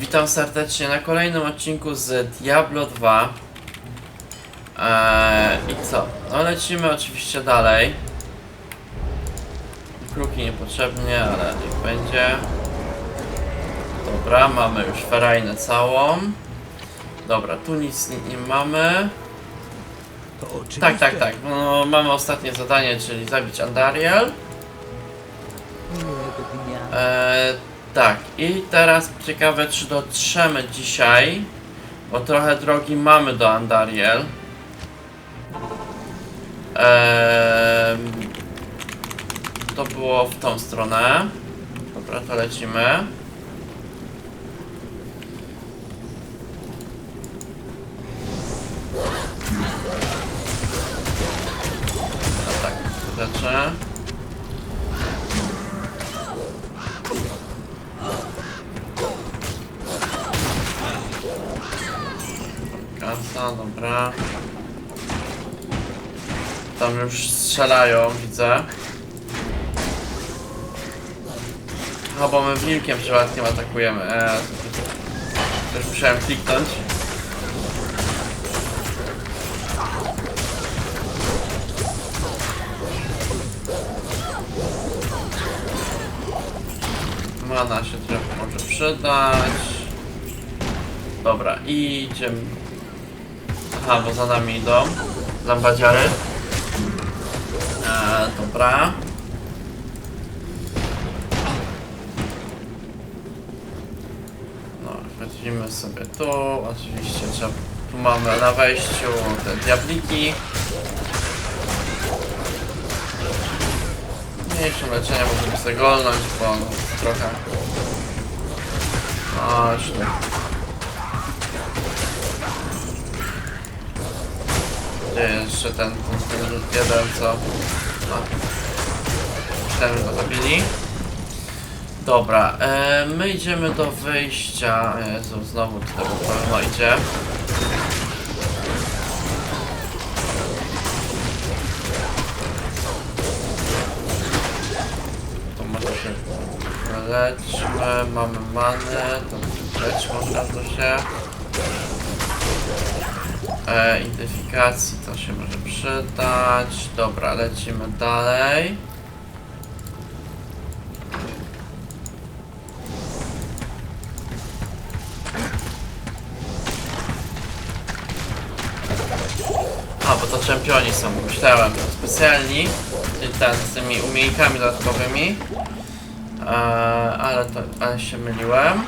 Witam serdecznie na kolejnym odcinku z Diablo 2 eee, I co? No lecimy oczywiście dalej Kruki niepotrzebnie, ale niech będzie Dobra, mamy już ferajnę całą Dobra, tu nic nie, nie mamy. Tak, tak, tak, no, mamy ostatnie zadanie, czyli zabić Andariel Miłego dnia. E, tak, i teraz ciekawe, czy dotrzemy dzisiaj, bo trochę drogi mamy do Andariel. E, to było w tą stronę. Dobra, to lecimy. Dobra. Tam już strzelają, widzę. No bo my wilkiem przypadkiem atakujemy. Eee, też musiałem kliknąć. Mana się trochę może przydać. Dobra, idziemy. Aha, bo za nami idą. Lambadziary. Eee, dobra. No, wchodzimy sobie tu. Oczywiście trzeba. Tu mamy na wejściu te diabliki. Mniejsze leczenie możemy sobie golnąć, bo no, trochę. Chodź tu. Gdzie jeszcze ten, ten, ten jeden, co... No. Ten go zabili. Dobra, e, my idziemy do wyjścia. Jezu, znowu tutaj wolno idzie. To może się leczmy, mamy manę, to leć można to się. E, identyfikacji to się może przydać. Dobra, lecimy dalej. A, bo to czempioni są, myślałem. Specjalni, czyli ten z tymi umiejkami dodatkowymi. E, ale to, ale się myliłem.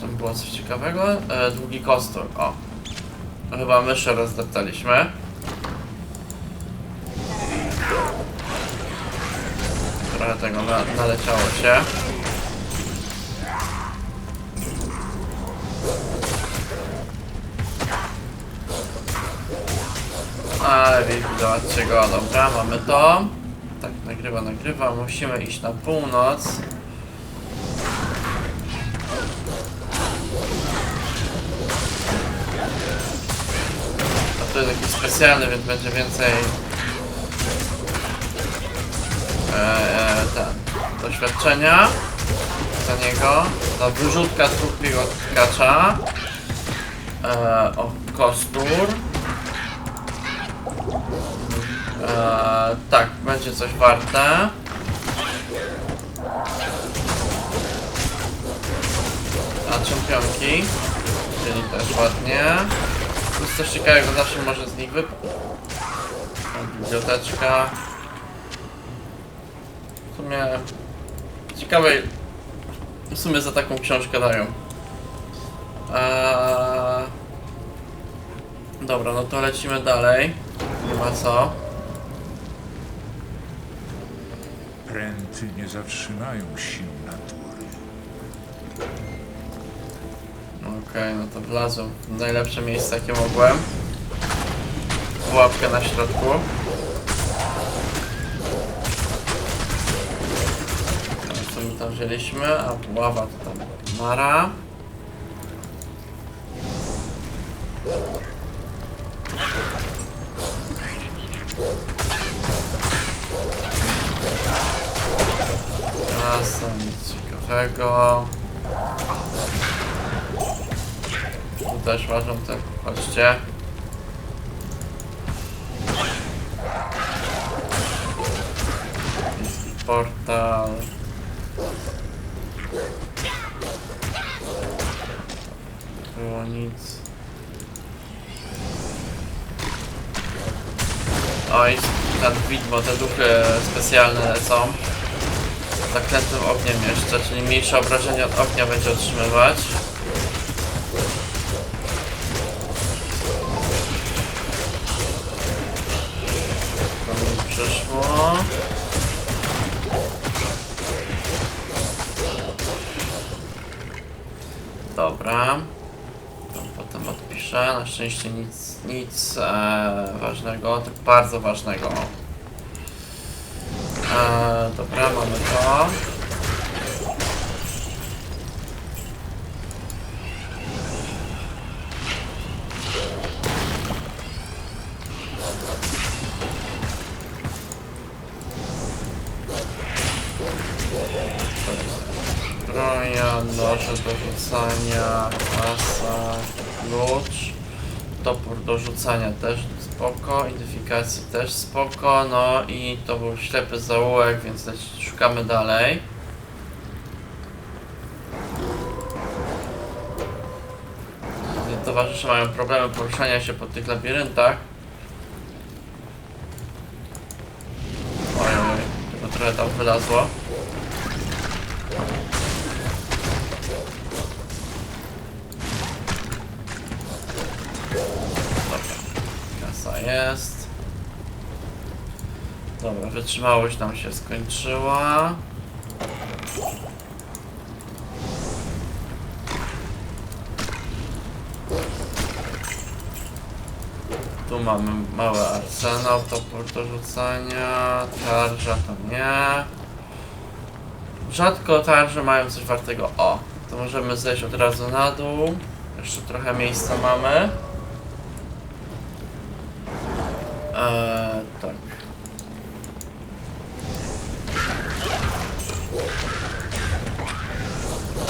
Tam było coś ciekawego. E, długi kostur, o. No Chyba myszy rozdeptaliśmy. Trochę tego na, naleciało się. Ale wi- zobaczcie go, dobra, mamy to. Tak, nagrywa, nagrywa, musimy iść na północ. Jest jakiś specjalny, więc będzie więcej e, e, ten, doświadczenia za niego. To wyrzutka trupiego gracza. E, o, kostur. E, tak, będzie coś warte. A czempionki, czyli też ładnie. Jest coś ciekawego, zawsze może z nich wypaść. Biblioteczka. W sumie ciekawe, w sumie za taką książkę dają. Eee, dobra, no to lecimy dalej. Nie ma co. Pręty nie zatrzymają sił Okej, no to wlazłem w najlepsze miejsce jakie mogłem. Pułapkę na środku. Co my tam wzięliśmy? A ława to tam Mara. Tam nic ciekawego. Też ważą te, patrzcie. Jest Portal. Było nic. Oj, ten widmo, te duchy specjalne lecą. Zaklętym ogniem jeszcze, czyli mniejsze obrażenia od ognia będzie otrzymywać. Przyszło. Dobra. Potem odpiszę. Na szczęście nic, nic e, ważnego, tak bardzo ważnego. E, dobra, mamy to. Rzucania też spoko, identyfikacji też spoko, no i to był ślepy zaułek, więc szukamy dalej. Towarzysze mają problemy poruszania się po tych labiryntach. Oj, oj, tego trochę tam wylazło. Jest. Dobra, wytrzymałość nam się skończyła. Tu mamy mały arsenał, topór do rzucania, tarża to nie. Rzadko tarże mają coś wartego. O, to możemy zejść od razu na dół. Jeszcze trochę miejsca mamy. Eee, tak.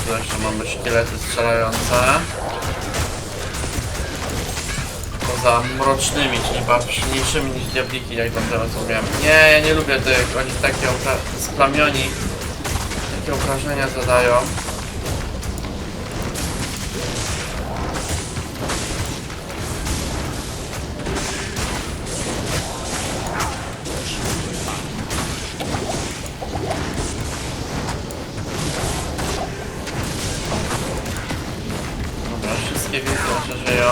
Tu jeszcze mamy szkielety strzelające. Poza mrocznymi, czyli silniejszymi niż diabliki, jak tam teraz mówiłem. Nie, ja nie lubię tych, oni takie opra- splamioni, takie obrażenia zadają. Wszystkie wilki żyją.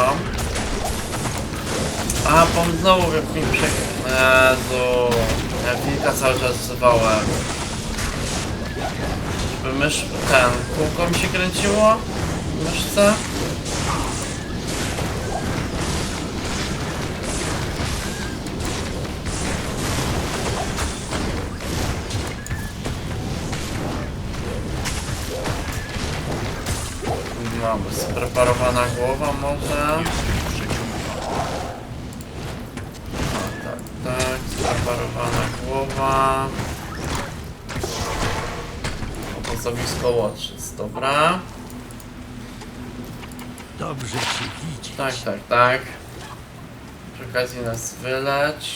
A, pomysł znowu mi przek... Jezu, ja wilka cały czas wzywałem. Żeby mysz... ten... kółko mi się kręciło? w Myszce? Mamy spreparowana głowa może? A, tak, tak, spreparowana głowa. Obozowisko Watches, dobra. Dobrze cię widzieć. Tak, tak, tak. Przy okazji nas wylecz.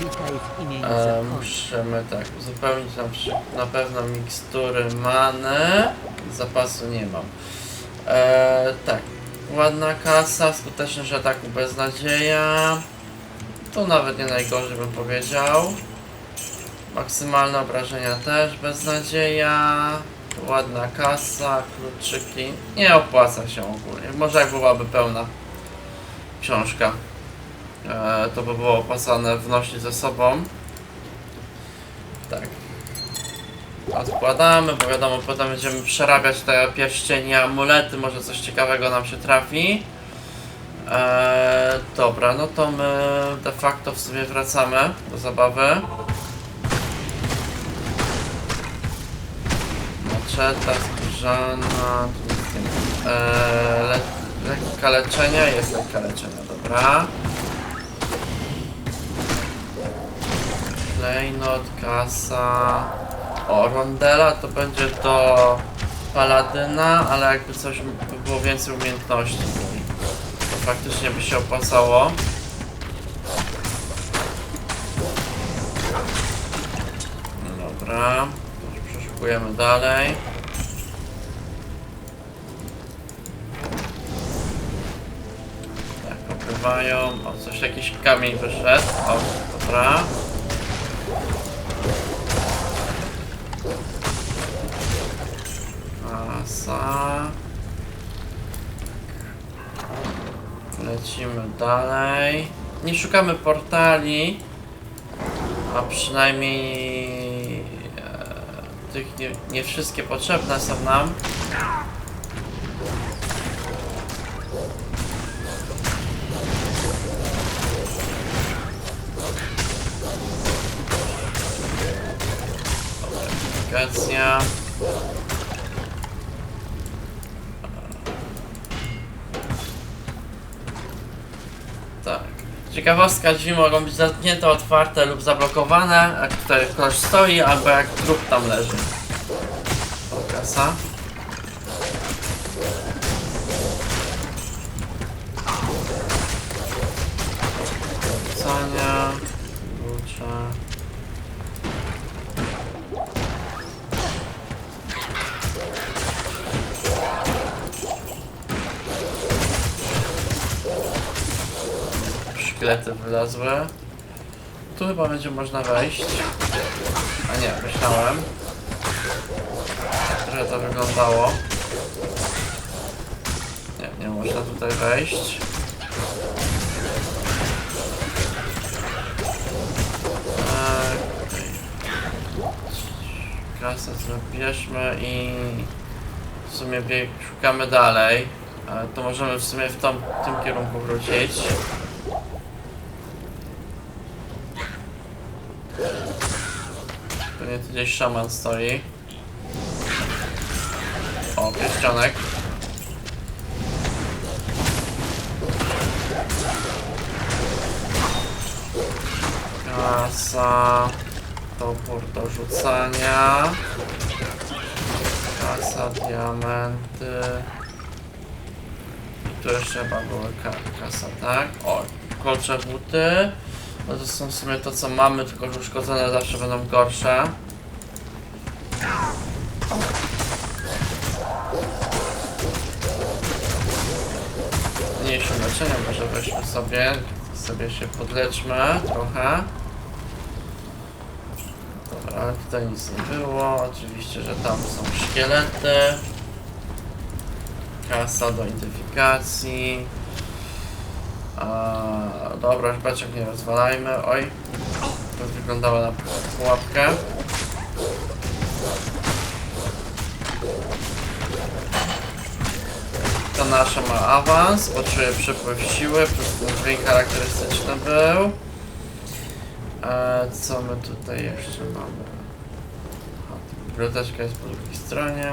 Witaj w imieniu E, musimy tak, uzupełnić na, na pewno mikstury many. Zapasu nie mam. E, tak, ładna kasa, skuteczność ataku beznadzieja. To nawet nie najgorzej bym powiedział. Maksymalne obrażenia też beznadzieja. Ładna kasa, kluczyki. Nie opłaca się ogólnie. Może jak byłaby pełna książka e, to by było opłacane wnosić ze sobą. Tak. Odkładamy, bo wiadomo, potem będziemy przerabiać te pierścienie, amulety, może coś ciekawego nam się trafi. E, dobra, no to my de facto w sumie wracamy do zabawy. Maczeta, skórzana, tu nic nie ma. E, le, lekka leczenia, jest lekka leczenia, dobra. Klejnot, kasa. O, rondela to będzie do paladyna, ale jakby coś by było więcej umiejętności. faktycznie by się opłacało. Dobra, to przeszukujemy dalej. Tak, pokrywają. O, coś, jakiś kamień wyszedł. O, dobra. Lecimy dalej. Nie szukamy portali, a przynajmniej e, tych nie, nie wszystkie potrzebne są nam. Aplikacja. Ciekawostka, drzwi mogą być zamknięte, otwarte lub zablokowane, jak tutaj ktoś stoi, albo jak trup tam leży. Kasa. Rzucania, klucze. Szkielety wylazły. Tu chyba będzie można wejść. A nie, myślałem. Trochę to wyglądało. Nie, nie można tutaj wejść. Eee. Kasę zabierzmy i w sumie bieg, szukamy dalej. E, To możemy w sumie w tom, tym kierunku wrócić. Pewnie tu gdzieś szaman stoi. O, pierścionek. Kasa. Topór do rzucania. Kasa, diamenty. I tu jeszcze chyba kasa, tak? O, kolcze buty. No to są w sumie to co mamy, tylko że uszkodzone zawsze będą gorsze. Mniejszym leczeniem może weźmy sobie, sobie się podleczmy trochę. Dobra, ale tutaj nic nie było. Oczywiście, że tam są szkielety. Kasa do identyfikacji. Dobra, już beczek nie rozwalajmy. Oj, to wyglądało na pułapkę. To nasza ma awans, poczuję przepływ siły, plus ten dźwięk charakterystyczny był. E, co my tutaj jeszcze mamy? A, biblioteczka jest po drugiej stronie.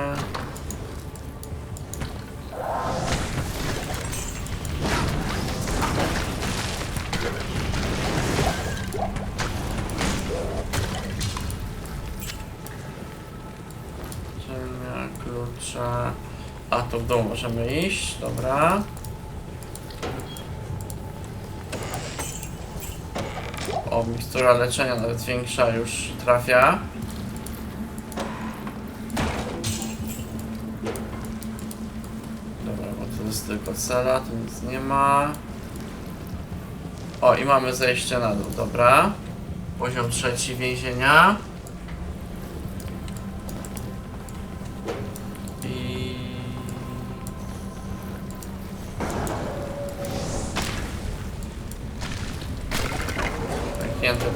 A, to w dół możemy iść, dobra. O, mikstura leczenia nawet większa już trafia. Dobra, bo tu jest tylko cela, tu nic nie ma. O, i mamy zejście na dół, dobra. Poziom trzeci więzienia.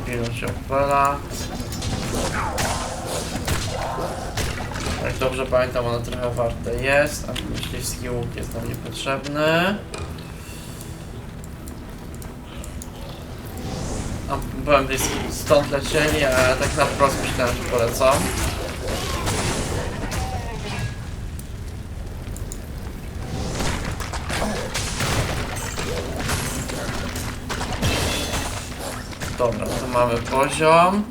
Pilno się odpala. Jak dobrze pamiętam, ono trochę warte jest, a myśliwski łuk jest nam niepotrzebny. A, byłem blisko, stąd lecieli, a tak na wprost myślałem, że polecą. Dobra, mamy poziom.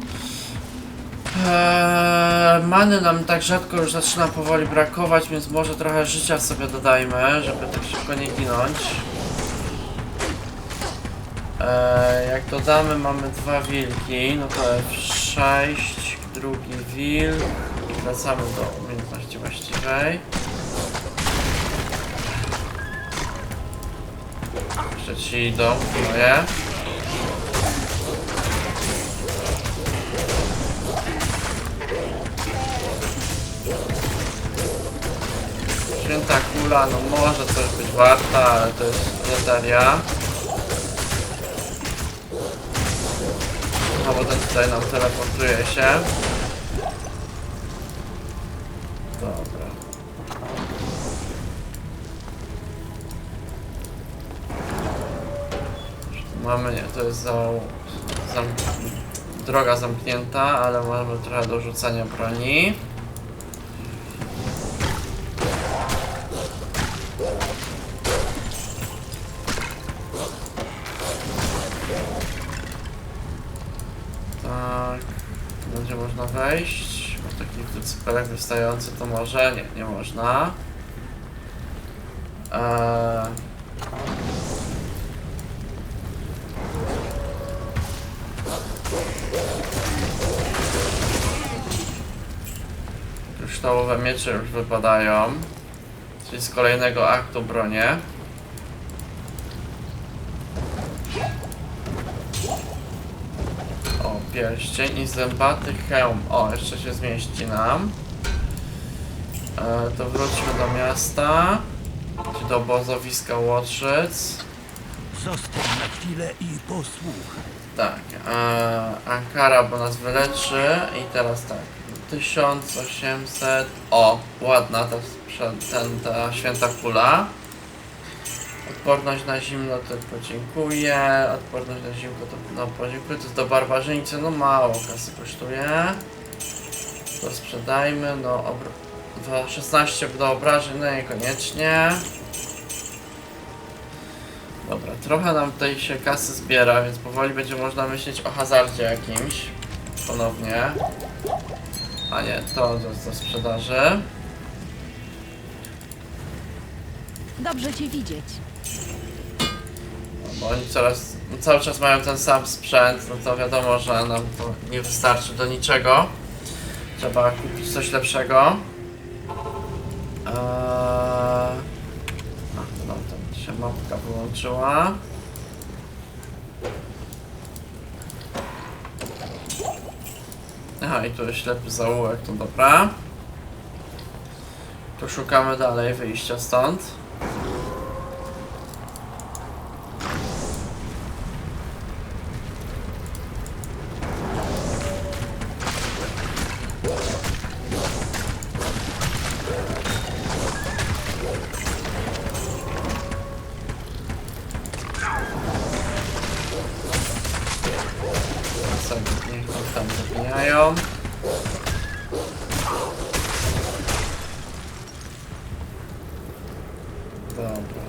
Eee, many nam tak rzadko już zaczyna powoli brakować, więc może trochę życia sobie dodajmy, żeby tak szybko nie ginąć. E, jak dodamy, mamy dwa wilki, no to F6, drugi wilk wracamy do umiejętności właściwej. Jeszcze ci idą, moje. Święta kula, no może coś być warta, ale to jest legendaria. No bo ten tutaj nam teleportuje się. Dobra. Mamy, nie, to jest za, zam, droga zamknięta, ale mamy trochę do rzucania broni. Wejść. Bo taki wycypelek wystający to może? Nie, nie można. Eee... Kryształowe miecze już wypadają. Czyli z kolejnego aktu bronie. Pierścień i zębaty hełm. O, jeszcze się zmieści nam. E, to wróćmy do miasta. Czy do obozowiska Łotrzyc. Zostań na chwilę i posłuchaj. Tak, e, Ankara, bo nas wyleczy i teraz tak, 1800, o, ładna ta, ten, ta święta kula. Odporność na zimno to podziękuję, odporność na zimno to no, podziękuję, to jest do barbarzyńcy, no mało kasy kosztuje. To sprzedajmy, no obr- dwa- 16 do obrażeń, no niekoniecznie. Dobra, trochę nam tutaj się kasy zbiera, więc powoli będzie można myśleć o hazardzie jakimś. Ponownie. A nie, to do, do sprzedaży. Dobrze cię widzieć. Bo oni coraz, no cały czas mają ten sam sprzęt, no to wiadomo, że nam to nie wystarczy do niczego. Trzeba kupić coś lepszego. Eee... A, nam tam się mapka wyłączyła. Aha, i tu jest ślepy zaułek, to dobra. Tu szukamy dalej wyjścia stąd. Sobie niech oni tam zabijają. Dobra.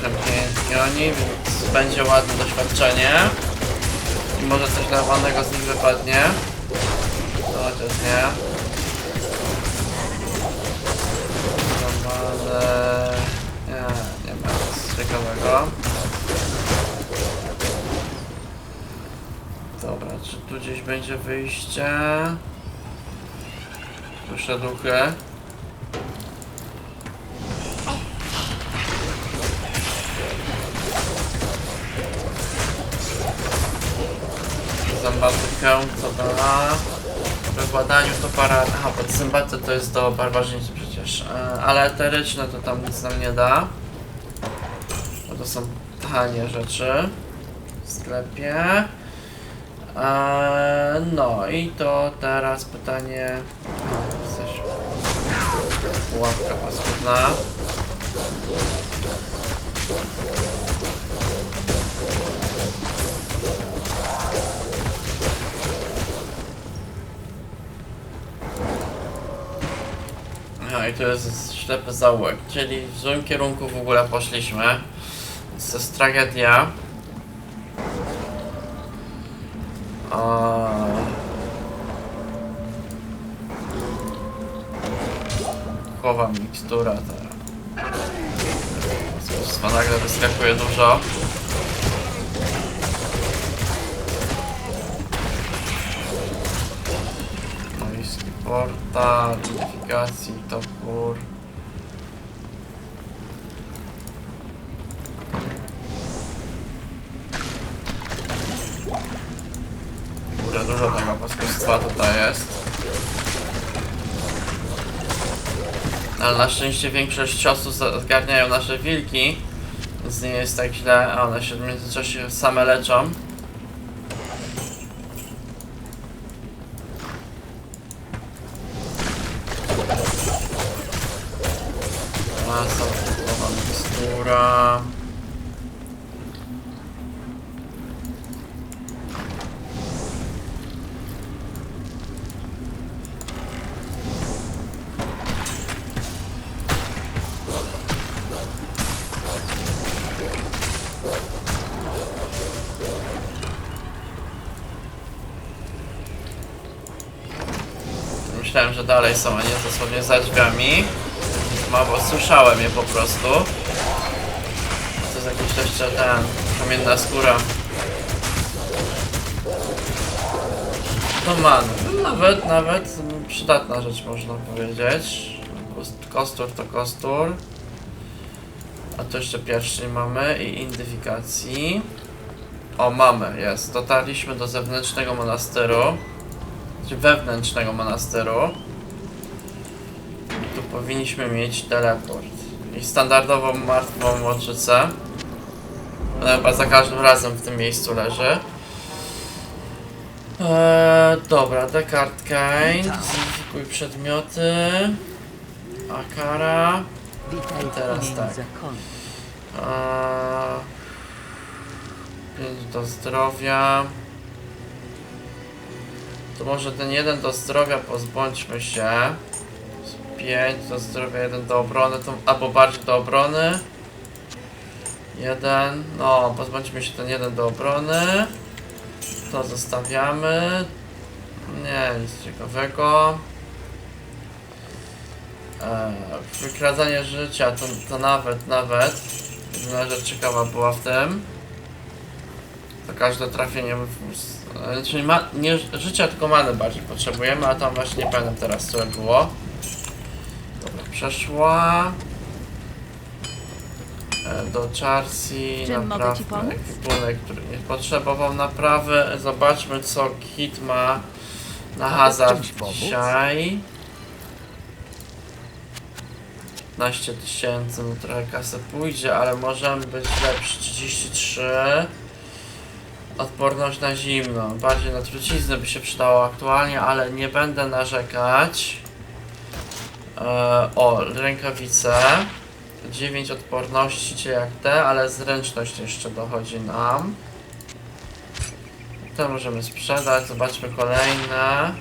Czempiętni oni, więc będzie ładne doświadczenie. I może coś normalnego z nich wypadnie. No, chociaż nie. Będzie wyjście? Słyszę duchy. Zębatykę, co da? Wykładaniu to para... Aha, pod zębaty to jest do barbarzyńcy przecież. E, ale eteryczne to tam nic nam nie da. Bo to są tanie rzeczy w sklepie. E, no i to teraz pytanie... O, jesteś... Pułapka paskudna. No i to jest ślepy zaułek, czyli w złym kierunku w ogóle poszliśmy. To jest tragedia. A... takowa mikstura teraz. Nagle wyskakuje dużo. Nowiski portal, identyfikacji, topór. Paskustwa tutaj jest. Ale na szczęście większość ciosów zgarniają nasze wilki, więc nie jest tak źle, one się w międzyczasie same leczą. Masa, nowa Myślałem, że dalej są, a nie dosłownie za drzwiami. Mało słyszałem je po prostu. To jest jakiś jeszcze ten, kamienna skóra. No man, nawet, nawet przydatna rzecz można powiedzieć. Kost- Kostur to kostur. A tu jeszcze pierścień mamy i identyfikacji. O, mamy, jest. Dotarliśmy do zewnętrznego monasteru. Wewnętrznego monasteru. Tu powinniśmy mieć teleport. I standardową martwą łoczycę. Ona chyba za każdym razem w tym miejscu leży. Eee, dobra, Descartes Kane. Zidentyfikuj przedmioty. Akara. W Teraz tak. Eee, do zdrowia. To może ten jeden do zdrowia pozbądźmy się. 5 do zdrowia, jeden do obrony, to, albo bardziej do obrony. Jeden, no pozbądźmy się ten jeden do obrony. To zostawiamy. Nie, nic ciekawego. Eee, wykradanie życia, to, to nawet, nawet. Jedyna rzecz ciekawa była w tym. To każde trafienie w... e, Czyli ma, nie życia, tylko many bardziej potrzebujemy, a tam właśnie nie pamiętam teraz co było. Dobra, przeszła. E, Do Charsi pomóc? ekwipunek, który nie potrzebował naprawy. Zobaczmy co Kit ma na hazard dzisiaj. 15 tysięcy, no trochę kasy pójdzie, ale możemy być lepsi. 33. Odporność na zimno. Bardziej na truciznę by się przydało aktualnie, ale nie będę narzekać. E, o, rękawice. 9 odporności, czy jak te, ale zręczność jeszcze dochodzi nam. To możemy sprzedać. Zobaczmy kolejne.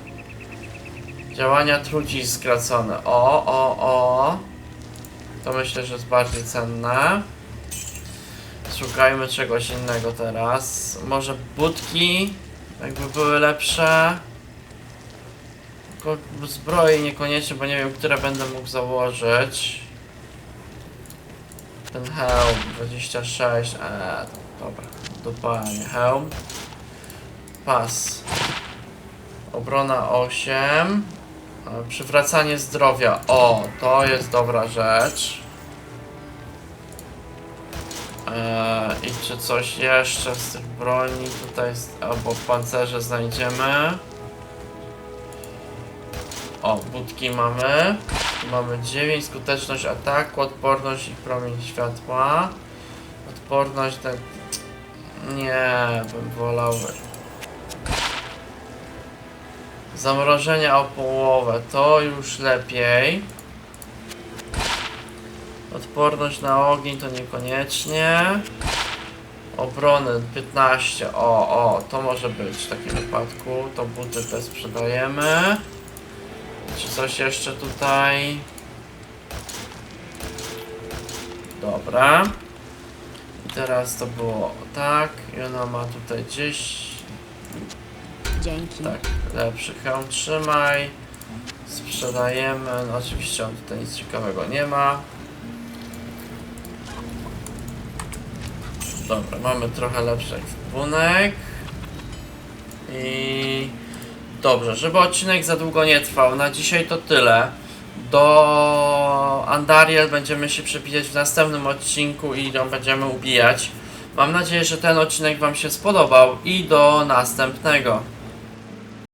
Działania trucizn skracone. O, o, o. To myślę, że jest bardziej cenne. Szukajmy czegoś innego teraz. Może budki, jakby były lepsze. Tylko zbroi niekoniecznie, bo nie wiem, które będę mógł założyć. Ten hełm 26. Eee, dobra, dopalnie. Hełm. Pas. Obrona 8. E, Przywracanie zdrowia. O, to jest dobra rzecz. Eee, I czy coś jeszcze z tych broni tutaj, albo w pancerze znajdziemy? O, budki mamy. Mamy 9, skuteczność ataku, odporność i promień światła. Odporność ten... Nie, bym wolał... Zamrożenia o połowę, to już lepiej. Odporność na ogień to niekoniecznie. Obrony 15. O, o, to może być w takim wypadku. To buty te sprzedajemy. Czy coś jeszcze tutaj? Dobra. I teraz to było tak. I ona ma tutaj gdzieś Dzięki. tak, lepszy hełm trzymaj. Sprzedajemy, no oczywiście on tutaj nic ciekawego nie ma. Dobra, mamy trochę lepszy ekwipunek. I dobrze, żeby odcinek za długo nie trwał, na dzisiaj to tyle. Do Andariel będziemy się przebijać w następnym odcinku i ją będziemy ubijać. Mam nadzieję, że ten odcinek Wam się spodobał i do następnego.